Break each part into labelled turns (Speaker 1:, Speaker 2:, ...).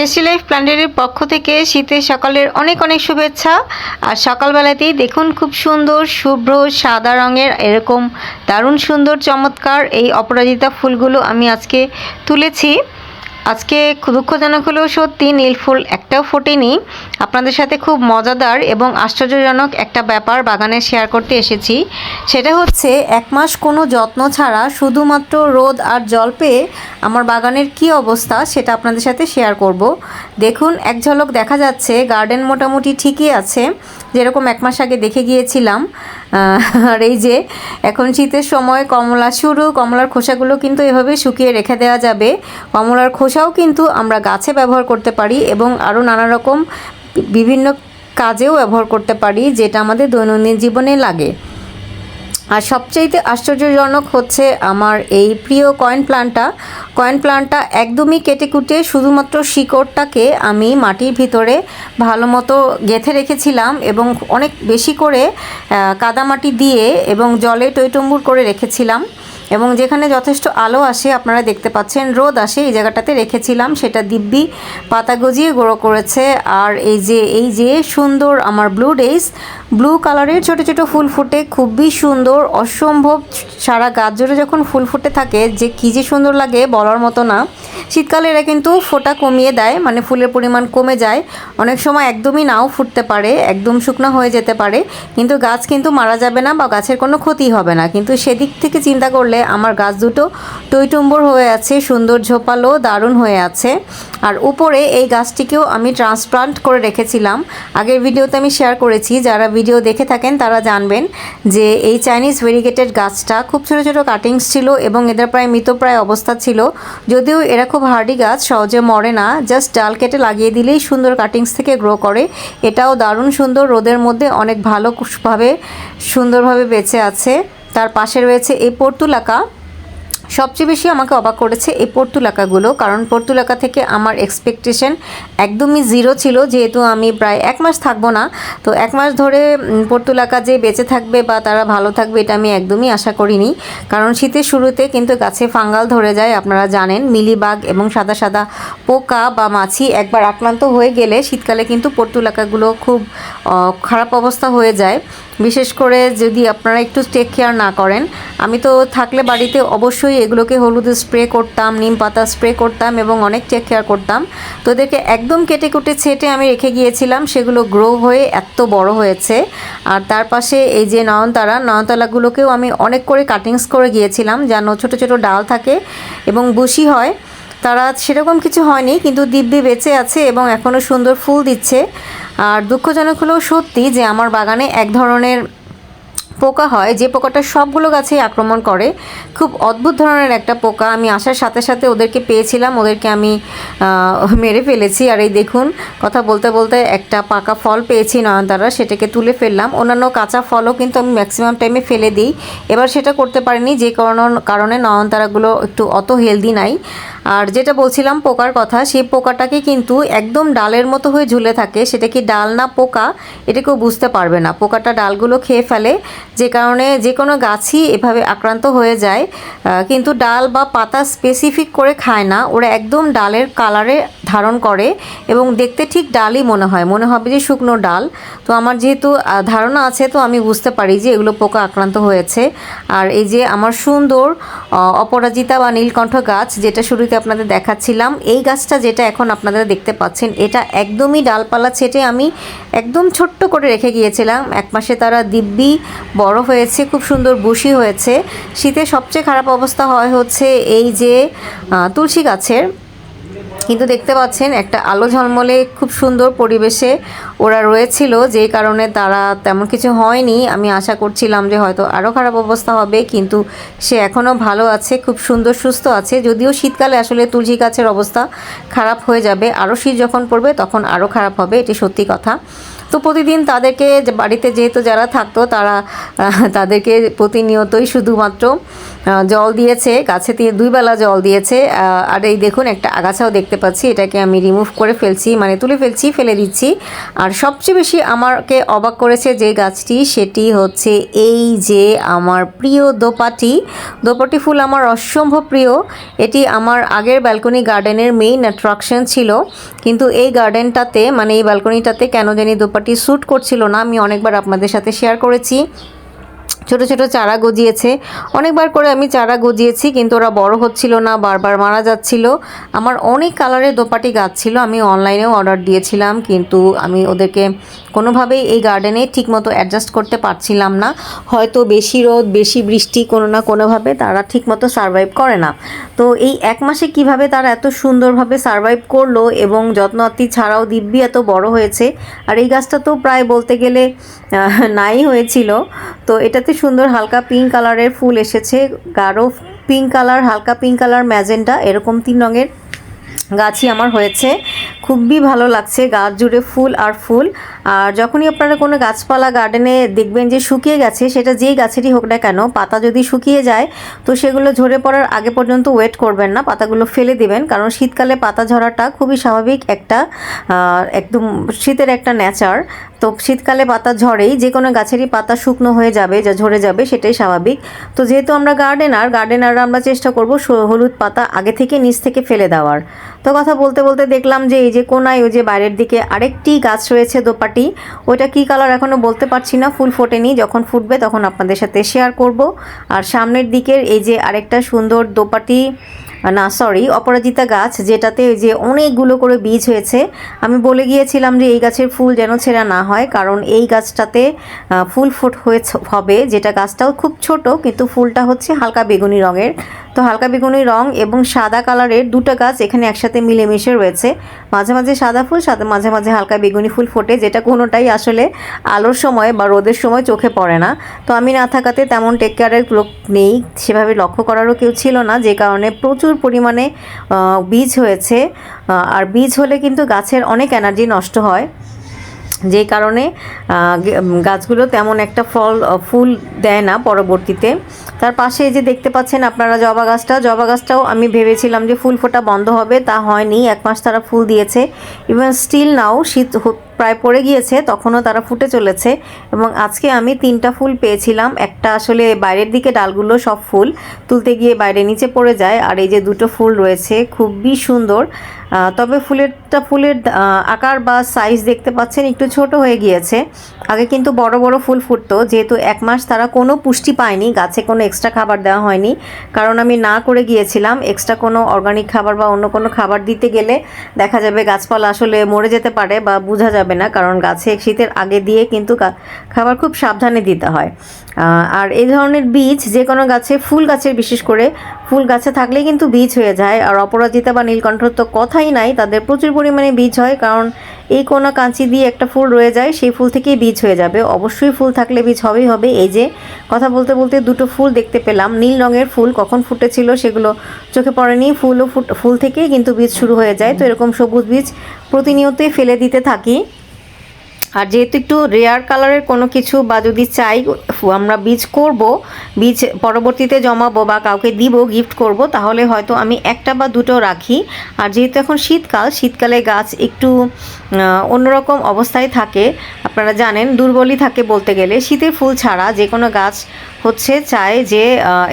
Speaker 1: Tasty life প্ল্যান্ডারের পক্ষ থেকে শীতের সকালের অনেক অনেক শুভেচ্ছা। আর সকালবেলাতেই দেখুন খুব সুন্দর, শুভ্র, সাদা রঙের এরকম দারুণ সুন্দর চমৎকার এই অপরাজিতা ফুলগুলো আমি আজকে তুলেছি। আজকে দুঃখজনক হলেও সত্যি নীল ফুল একটাও ফোটেনি। আপনাদের সাথে খুব মজাদার এবং আশ্চর্যজনক একটা ব্যাপার বাগানে শেয়ার করতে এসেছি। সেটা হচ্ছে, এক মাস কোনো যত্ন ছাড়া শুধুমাত্র রোদ আর জল পেয়ে আমার বাগানের কি অবস্থা সেটা আপনাদের সাথে শেয়ার করব। দেখুন, এক ঝলক দেখা যাচ্ছে, গার্ডেন মোটামুটি ঠিকই আছে, যেরকম এক মাস আগে দেখে গিয়েছিলাম। আর এই যে এখন শীতের সময় কমলা শুরু, কমলার খোসাগুলো কিন্তু এভাবে শুকিয়ে রেখে দেওয়া যাবে। কমলার খোসাও কিন্তু আমরা গাছে ব্যবহার করতে পারি এবং আরও নানা রকম বিভিন্ন কাজেও ব্যবহার করতে পারি, যেটা আমাদের দৈনন্দিন জীবনে লাগে। আর সবচাইতে আশ্চর্যজনক হচ্ছে আমার এই প্রিয় কয়েন প্লান্টটা। কয়েন প্লান্টটা একদমই কেটে কুটে শুধুমাত্র শিকড়টাকে আমি মাটির ভিতরে ভালো মতো গেঁথে রেখেছিলাম এবং অনেক বেশি করে কাদামাটি দিয়ে এবং জলে টইটম্বুর করে রেখেছিলাম। এবং যেখানে যথেষ্ট আলো আসে, আপনারা দেখতে পাচ্ছেন, রোদ আসে, এই জায়গাটাতে রেখেছিলাম। সেটা দিব্যি পাতা গজিয়ে গ্রো করেছে। আর এই যে এই যে সুন্দর আমার ব্লু ডেইস ব্লু কালারের ছোট ছোট ফুল ফুটে, খুবই সুন্দর, অসম্ভব সারা গাছ জুড়ে যখন ফুল ফুটে থাকে, যে কী যে সুন্দর লাগে বলার মতো না। শীতকালে এরা কিন্তু ফোটা কমিয়ে দেয় মানে ফুলের পরিমাণ কমে যায়। অনেক সময় একদমই নাও ফুটতে পারে, একদম শুকনো হয়ে যেতে পারে। কিন্তু গাছ কিন্তু মারা যাবে না বা গাছের কোনো ক্ষতি হবে না। কিন্তু সেদিক থেকে চিন্তা করলে আমার গাছ দুটো টইটুম্বর হয়ে আছে, সুন্দর ঝোপালো, দারুণ হয়ে আছে। আর উপরে এই গাছটিকেও আমি ট্রান্সপ্লান্ট করে রেখেছিলাম। আগের ভিডিওতে আমি শেয়ার করেছি, যারা ভিডিও দেখে থাকেন তারা জানবেন যে এই চাইনিজ ভেরিগেটেড গাছটা খুব ছোটো ছোটো কাটিংস ছিল এবং এদের প্রায় মৃতপ্রায় অবস্থা ছিল। যদিও এরা খুব হার্ডি গাছ, সহজে মরে না জাস্ট ডাল কেটে লাগিয়ে দিলেই সুন্দর কাটিংস থেকে গ্রো করে। এটাও দারুণ সুন্দর, রোদের মধ্যে অনেক ভালোভাবে সুন্দরভাবে বেঁচে আছে। তার পাশে রয়েছে এই পর্তুলাকা। সবচেয়ে বেশি আমাকে অবাক করেছে এই পর্তুলাকাগুলো, কারণ পর্তুলাকা থেকে আমার এক্সপেকটেশন একদমই জিরো ছিল, যেহেতু আমি প্রায় এক মাস থাকব না। তো এক মাস ধরে পর্তুলাকা যে বেঁচে থাকবে বা তারা ভালো থাকবে এটা আমি একদমই আশা করিনি। কারণ শীতের শুরুতে কিন্তু গাছে ফাঙ্গাল ধরে যায়, আপনারা জানেন, মিলিবাগ এবং সাদা সাদা পোকা বা মাছি একবার আক্রান্ত হয়ে গেলে শীতকালে কিন্তু পর্তুলাকাগুলো খুব খারাপ অবস্থা হয়ে যায়। বিশেষ করে যদি আপনারা একটু টেক কেয়ার না করেন, আমি তো থাকলে বাড়িতে অবশ্যই এগুলোকে হলুদ স্প্রে করতাম, নিম পাতা স্প্রে করতাম এবং অনেক টেক কেয়ার করতাম। তো ওদেরকে একদম কেটে কুটে ছেটে আমি রেখে গিয়েছিলাম, সেগুলো গ্রো হয়ে এত বড় হয়েছে। আর তার পাশে এই যে নয়নতারা, নয়নতারাগুলোকেও আমি অনেক করে কাটিংস করে গিয়েছিলাম, যেন ছোট ছোট ডাল থাকে এবং বুশি হয়। তারা সেরকম কিছু হয়নি, কিন্তু দিব্যি বেঁচে আছে এবং এখনও সুন্দর ফুল দিচ্ছে। আর দুঃখজনক হলেও সত্যি যে আমার বাগানে এক ধরনের পোকা হয়, যে পোকাটা সবগুলো গাছেই আক্রমণ করে, খুব অদ্ভুত ধরনের একটা পোকা। আমি আসার সাথে সাথে ওদেরকে পেয়েছিলাম, ওদেরকে আমি মেরে ফেলেছি। আর এই দেখুন, কথা বলতে বলতে একটা পাকা ফল পেয়েছি নয়নতারা, সেটাকে তুলে ফেললাম। অন্যান্য কাঁচা ফলও কিন্তু আমি ম্যাক্সিমাম টাইমে ফেলে দিই। এবার সেটা করতে পারিনি, যে কারণ, কারণে নয়নতারাগুলো একটু অত হেলদি নাই। আর যেটা বলছিলাম পোকার কথা, সেই পোকাটাকে কিন্তু একদম ডালের মতো হয়ে ঝুলে থাকে। সেটা কি ডাল না পোকা? এটা কেউ বুঝতে পারবে না। পোকাটা ডালগুলো খেয়ে ফেলে। যে কারণে যে কোনো গাছই এভাবে আক্রান্ত হয়ে যায়। কিন্তু ডাল বা পাতা স্পেসিফিক করে খায় না। ওরা একদম ডালের কালারে ধারণ করে এবং দেখতে ঠিক ডালই মনে হয়, মনে হবে যে শুকনো ডাল। তো আমার যেহেতু ধারণা আছে, তো আমি বুঝতে পারি যে এগুলো পোকা আক্রান্ত হয়েছে। আর এই যে আমার সুন্দর অপরাজিতা বা নীলকণ্ঠ গাছ, যেটা শুরুতে আপনাদের দেখাচ্ছিলাম, এই গাছটা যেটা এখন আপনারা দেখতে পাচ্ছেন, এটা একদমই ডালপালা ছেটে আমি একদম ছোট্ট করে রেখে গিয়েছিলাম। এক মাসে তারা দিব্যি বড় হয়েছে, খুব সুন্দর বুশি হয়েছে। শীতে সবচেয়ে খারাপ অবস্থা হয় হচ্ছে এই যে তুলসী গাছের। কিন্তু দেখতে পাচ্ছেন একটা আলো ঝলমলে খুব সুন্দর পরিবেশে ওরা রয়েছিল, যেই কারণে তারা তেমন কিছু হয়নি। আমি আশা করছিলাম যে হয়তো আরও খারাপ অবস্থা হবে, কিন্তু সে এখনও ভালো আছে, খুব সুন্দর সুস্থ আছে। যদিও শীতকালে আসলে তুলসী গাছের অবস্থা খারাপ হয়ে যাবে আরও শীত যখন পড়বে তখন আরও খারাপ হবে, এটি সত্যি কথা। তো প্রতিদিন তাদেরকে বাড়িতে যেহেতু যারা থাকতো, তারা তাদেরকে প্রতিনিয়তই শুধুমাত্র জল দিয়েছে, গাছে দিয়ে দুই বেলা জল দিয়েছে আর এই দেখুন একটা আগাছাও দেখতে পাচ্ছি, এটাকে আমি রিমুভ করে ফেলছি মানে তুলে ফেলছি, ফেলে দিচ্ছি। আর সবচেয়ে বেশি আমাকে অবাক করেছে যে গাছটি, সেটি হচ্ছে এই যে আমার প্রিয় দোপাটি। দোপাটি ফুল আমার অসম্ভব প্রিয়। এটি আমার আগের ব্যালকনি গার্ডেনের মেইন অ্যাট্রাকশন ছিল। কিন্তু এই গার্ডেনটাতে মানে এই ব্যালকনিটাতে কেন জানি দোপাটি স্যুট করছিল না, আমি অনেকবার আপনাদের সাথে শেয়ার করেছি। ছোট ছোট চারা গজিয়েছে। অনেকবার করে আমি চারা গজিয়েছি, কিন্তু ওরা বড় হচ্ছিল না, বারবার মারা যাচ্ছিল। আমার অনেক কালারের দোপাটি গাছ ছিল, আমি অনলাইনেও অর্ডার দিয়েছিলাম, কিন্তু আমি ওদেরকে কোনোভাবেই এই গার্ডেনে ঠিকমতো অ্যাডজাস্ট করতে পারছিলাম না। হয়তো বেশি রোদ, বেশি বৃষ্টি কোনো না কোনোভাবে তারা ঠিকমতো সারভাইভ করে না। তো এই এক মাসে কীভাবে তারা এত সুন্দরভাবে সারভাইভ করল এবং যত্নআত্তি ছাড়াও দিব্যি এত বড় হয়েছে, আর এই গাছটা তো প্রায় বলতে গেলে নাই হয়েছিল। তো এটাতে সুন্দর হালকা পিঙ্ক কালারের ফুল এসেছে। গাঢ় পিঙ্ক কালার হালকা পিঙ্ক কালার ম্যাজেন্টা, এরকম তিন রঙের গাছই আমার হয়েছে। খুবই ভালো লাগছে গাছ জুড়ে ফুল আর ফুল। আর যখনই আপনারা কোনো গাছপালা গার্ডেনে দেখবেন যে শুকিয়ে গেছে, সেটা যেই গাছেরই হোক না কেন, পাতা যদি শুকিয়ে যায়, তো সেগুলো ঝরে পড়ার আগে পর্যন্ত ওয়েট করবেন না, পাতাগুলো ফেলে দিবেন। কারণ শীতকালে পাতা ঝরাটা খুবই স্বাভাবিক একটা একদম শীতের একটা নেচার তো শীতকালে পাতা ঝরেই যে কোনো গাছেরই পাতা শুকনো হয়ে যাবে, যা ঝরে যাবে, সেটাই স্বাভাবিক। তো যেহেতু আমরা গার্ডেনার গার্ডেনার আমরা চেষ্টা করব হলুদ পাতা আগে থেকে নিচ থেকে ফেলে দেওয়ার। তো কথা বলতে বলতে দেখলাম যে এই যে কোনায় ওই যে বাইরের দিকে আরেকটি গাছ রয়েছে দোপাটি ওইটা কি কালার এখনও বলতে পারছি না, ফুল ফোটেনি। যখন ফুটবে তখন আপনাদের সাথে শেয়ার করব। আর সামনের দিকের এই যে আরেকটা সুন্দর দোপাটি না সরি অপরাজিতা গাছ, যেটাতে যে অনেকগুলো করে বীজ হয়েছে। আমি বলে গিয়েছিলাম যে এই গাছের ফুল যেন ছেঁড়া না হয়, কারণ এই গাছটাতে ফুল ফুট হয়েছে, হবে, যেটা গাছটাও খুব ছোট, কিন্তু ফুলটা হচ্ছে হালকা বেগুনি রঙের। তো হালকা বেগুনি রং এবং সাদা কালারের দুটো গাছ এখানে একসাথে মিলেমিশে রয়েছে। মাঝে মাঝে সাদা ফুল সাথে মাঝে মাঝে হালকা বেগুনি ফুল ফোটে, যেটা কোনোটাই আসলে আলোর সময় বা রোদের সময় চোখে পড়ে না। তো আমি না থাকাতে তেমন টেক কেয়ারের লোক নেই, সেভাবে লক্ষ্য করারও কেউ ছিল না, যে কারণে প্রচুর পরিমাণে বীজ হয়েছে আর বীজ হলে কিন্তু গাছের অনেক এনার্জি নষ্ট হয়। যেই কারণে গাছগুলো তেমন একটা ফল ফুল দেয় না পরবর্তীতে। তার পাশে যে দেখতে পাচ্ছেন আপনারা জবা গাছটা, জবা গাছটাও আমি ভেবেছিলাম যে ফুল ফোটা বন্ধ হবে, তা হয়নি। এক মাস তারা ফুল দিয়েছে। ইভেন স্টিল নাও শীত প্রায় পড়ে গিয়েছে, তখনও তারা ফুটে চলেছে এবং আজকে আমি তিনটা ফুল পেয়েছিলাম। একটা আসলে বাইরের দিকে ডালগুলো সব ফুল, তুলতে গিয়ে বাইরে নিচে পড়ে যায় আর এই যে দুটো ফুল রয়েছে, খুবই সুন্দর। তবে ফুলেরটা, ফুলের আকার বা সাইজ দেখতে পাচ্ছেন একটু ছোট হয়ে গিয়েছে। আগে কিন্তু বড় বড় ফুল ফুটতো, যেহেতু এক মাস তারা কোনো পুষ্টি পায়নি, গাছে কোনো এক্সট্রা খাবার দেওয়া হয়নি। কারণ আমি না করে গিয়েছিলাম এক্সট্রা কোনো অর্গানিক খাবার বা অন্য কোনো খাবার দিতে গেলে দেখা যাবে গাছপালা আসলে মরে যেতে পারে বা বোঝা যাবে না, কারণ গাছে শীতের আগে দিয়ে কিন্তু খাবার খুব সাবধানে দিতে হয়। আর এই ধরনের বীজ যে কোনো গাছে, ফুল গাছে বিশেষ করে ফুল গাছে থাকলেই কিন্তু বীজ হয়ে যায়। আর অপরাজিতা বা নীলকণ্ঠর তো কথাই নাই, তাদের প্রচুর পরিমাণে বীজ হয়, কারণ এই কোনা কাঁচি দিয়ে একটা ফুল রয়ে যায়, সেই ফুল থেকেই বীজ হয়ে যাবে। অবশ্যই ফুল থাকলে বীজ হবেই হবে। এই যে, কথা বলতে বলতে দুটো ফুল দেখতে পেলাম। নীল রঙের ফুল কখন ফুটেছিল সেগুলো চোখে পড়েনি। ফুলও ফুল থেকেই কিন্তু বীজ শুরু হয়ে যায়। তো এরকম সবুজ বীজ প্রতিনিয়তই ফেলে দিতে থাকি। আর যেহেতু একটু রেয়ার কালারের কোনো কিছু বা যদি চাই, আমরা বীজ করব, বীজ পরবর্তীতে জমাবো বা কাউকে দিব গিফট করব, তাহলে হয়তো আমি একটা বা দুটো রাখি। আর যেহেতু এখন শীতকাল, শীতকালে গাছ একটু অন্যরকম অবস্থায় থাকে। আপনারা জানেন, দুর্বলই থাকে বলতে গেলে। শীতের ফুল ছাড়া যে কোনো গাছ হচ্ছে চায় যে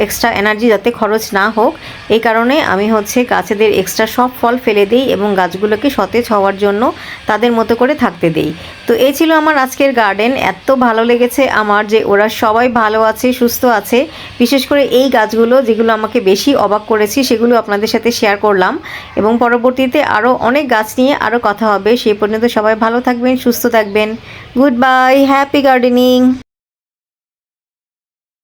Speaker 1: এক্সট্রা এনার্জি যাতে খরচ না হোক। এই কারণে আমি হচ্ছে গাছেদের এক্সট্রা সব ফল ফেলে দিই এবং গাছগুলোকে সতেজ হওয়ার জন্য তাদের মতো করে থাকতে দিই। তো এই ছিল আমার আজকের গার্ডেন এত ভালো লেগেছে আমার যে ওরা সবাই ভালো আছে, সুস্থ আছে। বিশেষ করে এই গাছগুলো যেগুলো আমাকে বেশি অবাক করেছি, সেগুলো আপনাদের সাথে শেয়ার করলাম। এবং পরবর্তীতে আরও অনেক গাছ নিয়ে আরও কথা হবে। সেই পর্যন্ত সবাই ভালো থাকবেন, সুস্থ থাকবেন। Good bye happy gardening